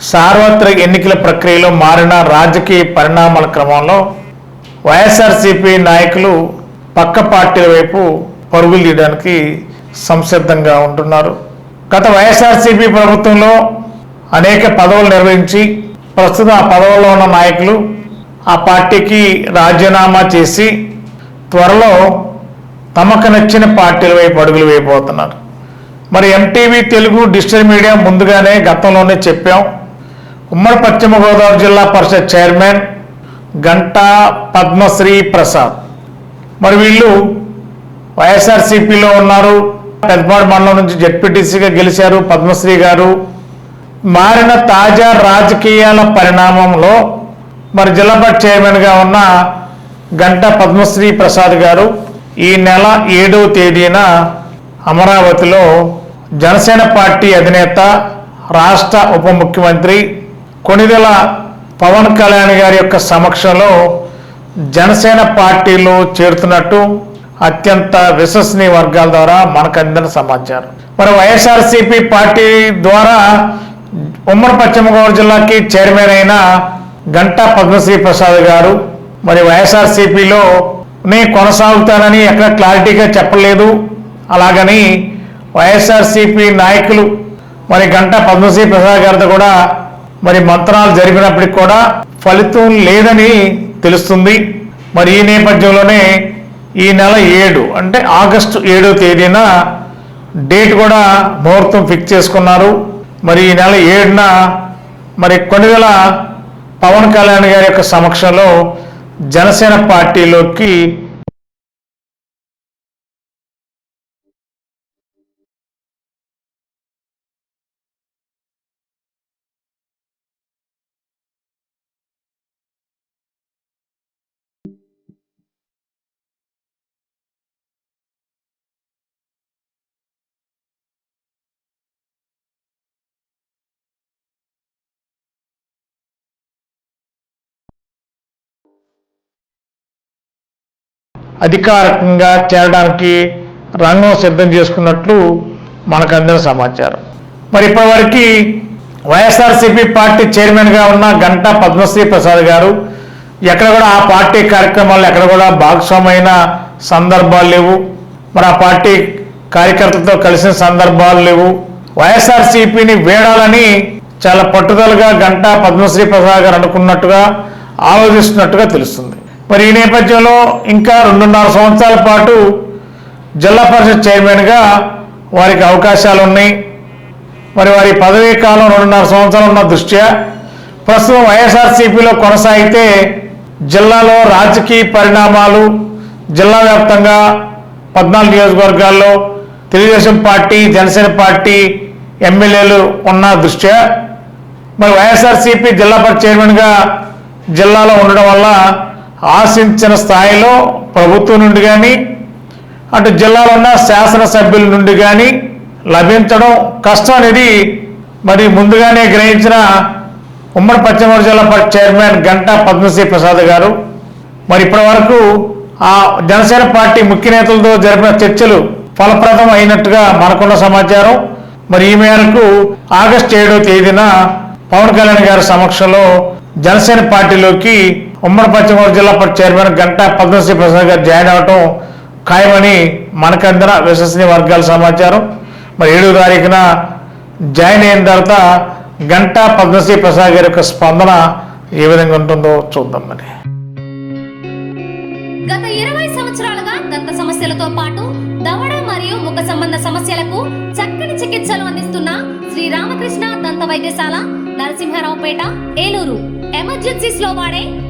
సార్వత్రిక ఎన్నికల ప్రక్రియలో మారిన రాజకీయ పరిణామాల క్రమంలో వైఎస్ఆర్సీపీ నాయకులు పక్క పార్టీల వైపు పరుగులు తీయడానికి సంసిద్ధంగా ఉంటున్నారు. గత వైఎస్ఆర్సీపీ ప్రభుత్వంలో అనేక పదవులు నిర్వహించి ప్రస్తుతం ఆ పదవుల్లో ఉన్న నాయకులు ఆ పార్టీకి రాజీనామా చేసి త్వరలో తమకు నచ్చిన పార్టీల వైపు అడుగులు వేయబోతున్నారు. మరి ఎంటీవీ తెలుగు డిజిటల్ మీడియా ముందుగానే గతంలోనే చెప్పాం. ఉమ్మడి పశ్చిమ గోదావరి జిల్లా పరిషత్ చైర్మన్ గంటా పద్మశ్రీ ప్రసాద్. మరి వీళ్ళు వైఎస్ఆర్సీపీలో ఉన్నారు. పెద్దపాడు మండలం నుంచి జెడ్పీటీసీగా గెలిచారు పద్మశ్రీ గారు. మారిన తాజా రాజకీయాల పరిణామంలో మరి జిల్లా పరిషత్ చైర్మన్గా ఉన్న గంట పద్మశ్రీ ప్రసాద్ గారు ఈ నెల ఏడవ తేదీన అమరావతిలో జనసేన పార్టీ అధినేత రాష్ట్ర ఉప ముఖ్యమంత్రి కొణిదెల పవన్ కళ్యాణ్ గారి యొక్క సమక్షంలో జనసేన పార్టీలో చేరుతున్నట్టు అత్యంత విశ్వసనీయ వర్గాల ద్వారా మనకు అందిన సమాచారం. మరి వైఎస్ఆర్సీపీ పార్టీ ద్వారా ఉమ్మడి పశ్చిమ గోదావరి జిల్లాకి చైర్మన్ అయిన గంటా పద్మశ్రీ ప్రసాద్ గారు మరి వైఎస్ఆర్సీపీలో నేను కొనసాగుతానని ఎక్కడ క్లారిటీగా చెప్పలేదు. అలాగని వైఎస్ఆర్సీపీ నాయకులు మరి గంటా పద్మశ్రీ ప్రసాద్ గారితో కూడా మరి మంత్రాలు జరిపినప్పటికి కూడా ఫలితం లేదని తెలుస్తుంది. మరి ఈ నేపథ్యంలోనే ఈ నెల ఏడు అంటే ఆగస్టు ఏడో తేదీన డేట్ కూడా ముహూర్తం ఫిక్స్ చేసుకున్నారు. మరి ఈ నెల ఏడున మరి కొన్నివేల పవన్ కళ్యాణ్ గారి యొక్క సమక్షంలో జనసేన పార్టీలోకి అధికారికంగా చేరడానికి రంగం సిద్ధం చేసుకున్నట్లు మనకు అందిన సమాచారం. మరి ఇప్పటివరకు వైఎస్ఆర్సీపీ పార్టీ చైర్మన్గా ఉన్న గంటా పద్మశ్రీ ప్రసాద్ గారు ఎక్కడ కూడా ఆ పార్టీ కార్యక్రమాల్లో ఎక్కడ కూడా భాగస్వామైన సందర్భాలు లేవు. మరి ఆ పార్టీ కార్యకర్తలతో కలిసిన సందర్భాలు లేవు. వైఎస్ఆర్సీపీని వేడాలని చాలా పట్టుదలగా గంటా పద్మశ్రీ ప్రసాద్ గారు అనుకున్నట్టుగా ఆలోచిస్తున్నట్టుగా తెలుస్తుంది. మరి ఈ నేపథ్యంలో ఇంకా రెండున్నర సంవత్సరాల పాటు జిల్లా పరిషత్ చైర్మన్గా వారికి అవకాశాలు ఉన్నాయి మరి వారి పదవీ కాలం రెండున్నర సంవత్సరాలు ఉన్న దృష్ట్యా ప్రస్తుతం వైఎస్ఆర్సీపీలో కొనసాగితే జిల్లాలో రాజకీయ పరిణామాలు జిల్లా వ్యాప్తంగా పద్నాలుగు నియోజకవర్గాల్లో తెలుగుదేశం పార్టీ జనసేన పార్టీ ఎమ్మెల్యేలు ఉన్న దృష్ట్యా మరి వైఎస్ఆర్సీపీ జిల్లా పరిషత్ చైర్మన్గా జిల్లాలో ఉండడం వల్ల ఆశించిన స్థాయిలో ప్రభుత్వం నుండి కానీ అటు జిల్లాలో ఉన్న శాసనసభ్యుల నుండి కానీ లభించడం కష్టం అనేది మరి ముందుగానే గ్రహించిన ఉమ్మడి పశ్చిమ గోదావరి జిల్లా చైర్మన్ గంటా పద్మశ్రీ ప్రసాద్ గారు. మరి ఇప్పటి వరకు ఆ జనసేన పార్టీ ముఖ్య నేతలతో జరిపిన చర్చలు ఫలప్రదం అయినట్టుగా మనకున్న సమాచారం. మరి ఈ మేరకు ఆగస్టు ఏడో తేదీన పవన్ కళ్యాణ్ గారి సమక్షంలో జనసేన పార్టీలోకి ఉమ్మడి పశ్చిమ జిల్లా చైర్మన్ గంటా పద్మశ్రీ ప్రసాద్ గారు జాయిన్ అవటం ఖాయమని మనకందర విశ్వసనీయ వర్గాల సమాచారం. మరి ఏడో తారీఖున జాయిన్ అయిన తర్వాత గంటా పద్మశ్రీ ప్రసాద్ గారి యొక్క స్పందన ఏ విధంగా ఉంటుందో చూద్దాం మరి. గత ఇరవై సంవత్సరాలుగా దంత సమస్యలతో పాటు దవడ మరియు ముఖ సంబంధ సమస్యలకు చక్కని చికిత్సలు అందిస్తున్న శ్రీ రామకృష్ణ దంత వైద్యశాల నరసింహారావుపేట ఏలూరు. ఎమర్జెన్సీస్లో వాడే